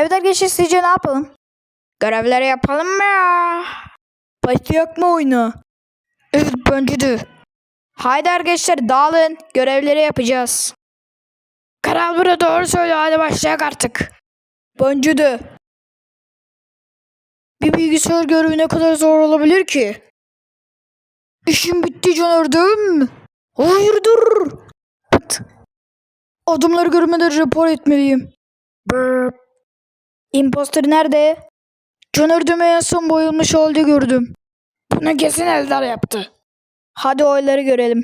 Evet arkadaşlar sizce ne yapalım? Görevleri yapalım mı ya? Başlayak mı oyunu? Evet bence de. Haydi arkadaşlar dağılın. Görevleri yapacağız. Karal burada doğru söylüyor. Hadi başlayak artık. Bence de. Bir bilgisayar görevi ne kadar zor olabilir ki? İşim bitti mi? Hayır dur. Pıt. Adımları görmeden rapor etmeliyim. Burp. Imposter nerede? Caner Düğme en son boyulmuş halde gördüm. Bunu kesin Eldar yaptı. Hadi oyları görelim.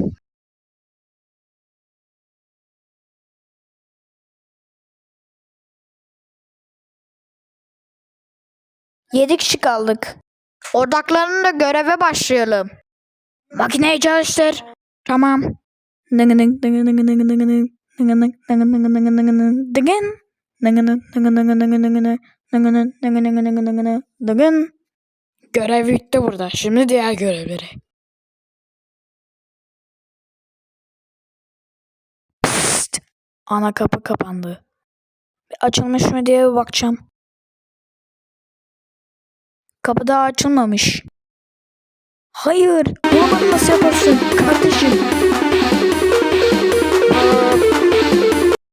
Yedi kişi kaldık. Odaklanın da göreve başlayalım. Makineyi çalıştır. Tamam. Dıgın dıgın dıgın dıgın dıgın dıgın. Dıgın dıgın dıgın dıgın dıgın dıgın. Görev bitti burada. Şimdi diğer görevleri. Psst. Ana kapı kapandı. Açılmış mı diye bir bakacağım. Kapı daha açılmamış. Hayır. Bunu nasıl yaparsın kardeşim?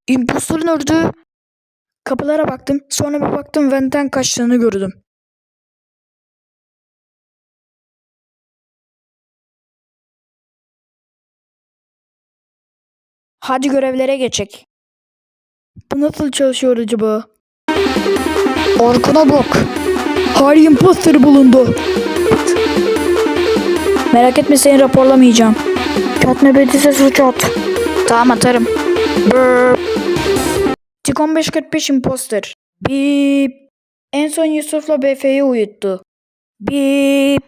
İmpostorun ördü. Kapılara baktım. Sonra bir baktım Vent'ten kaçtığını gördüm. Hadi görevlere geçek. Bu nasıl çalışıyor acaba? Arkana bak. Hayır imposter bulundu. Merak etme seni raporlamayacağım. Kat nöbetise suç at. Tamam atarım. Burp. Tik 1545 imposter. Bip. En son Yusuf'la BF'yi uyuttu. Bip.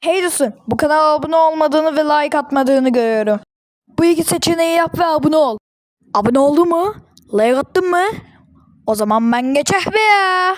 Hey dostum, bu kanala abone olmadığını ve like atmadığını görüyorum. Bu iki seçeneği yap ve abone ol. Abone oldu mu? Like attın mı? O zaman ben geçer be ya.